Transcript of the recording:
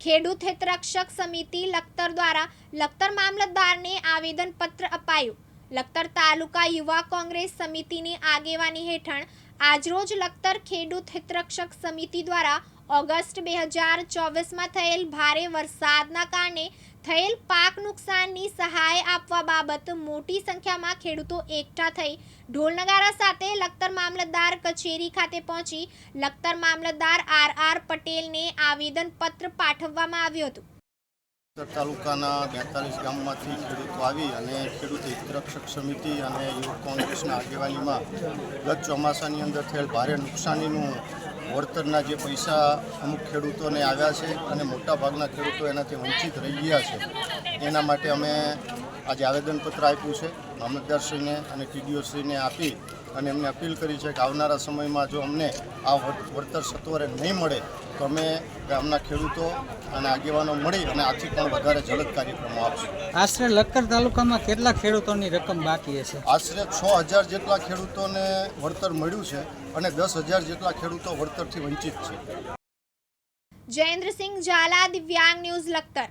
ખેડૂત હિતરક્ષક સમિતિ લખતર દ્વારા લખતર મામલતદારને આવેદનપત્ર અપાયું. લખતર તાલુકા યુવા કોંગ્રેસ સમિતિની આગેવાની હેઠળ આજરોજ લખતર ખેડૂત હિતરક્ષક સમિતિ દ્વારા ઓગસ્ટ બે હજાર ચોવીસમાં થયેલ ભારે વરસાદના કારણે થયેલ પાક નુકસાનની સહાય આપવા બાબત મોટી સંખ્યામાં ખેડૂતો એકઠા થઈ ઢોલ નગારા સાથે લખતર મામલતદાર કચેરી ખાતે પહોંચી લખતર મામલતદાર આર આર પટેલને આવેદનપત્ર પાઠવવામાં આવ્યું હતું. ઉત્તર તાલુકાના બેતાલીસ ગામમાંથી ખેડૂતો આવી અને ખેડૂત હિતરક્ષક સમિતિ અને યુવક કોંગ્રેસના આગેવાનીમાં ગત ચોમાસાની અંદર થયેલ ભારે નુકસાનીનું વળતરના જે પૈસા અમુક ખેડૂતોને આવ્યા છે અને મોટાભાગના ખેડૂતો એનાથી વંચિત રહી ગયા છે. એના માટે અમે આજે આવેદનપત્ર આપ્યું છે. મામલતદારશ્રીને અને ટીડીઓશ્રીને આપી અને એમને અપીલ કરી છે કે આવનારા સમયમાં જો અમને આ વળતર સત્વરે નહીં મળે તો અમે ગામના ખેડૂતો અને આગેવાનો મળી અને આથી પણ વધારે જલદ કાર્યક્રમો આપશું. આશરે લક્કર તાલુકામાં કેટલા ખેડૂતોની રકમ બાકી હશે? આશરે છ હજાર જેટલા ખેડૂતોને વળતર મળ્યું છે અને દસ હજાર જેટલા ખેડૂતો વળતરથી વંચિત છે. જયેન્દ્રસિંહ ઝાલા દિવ્યાંગ ન્યૂઝ લખતર.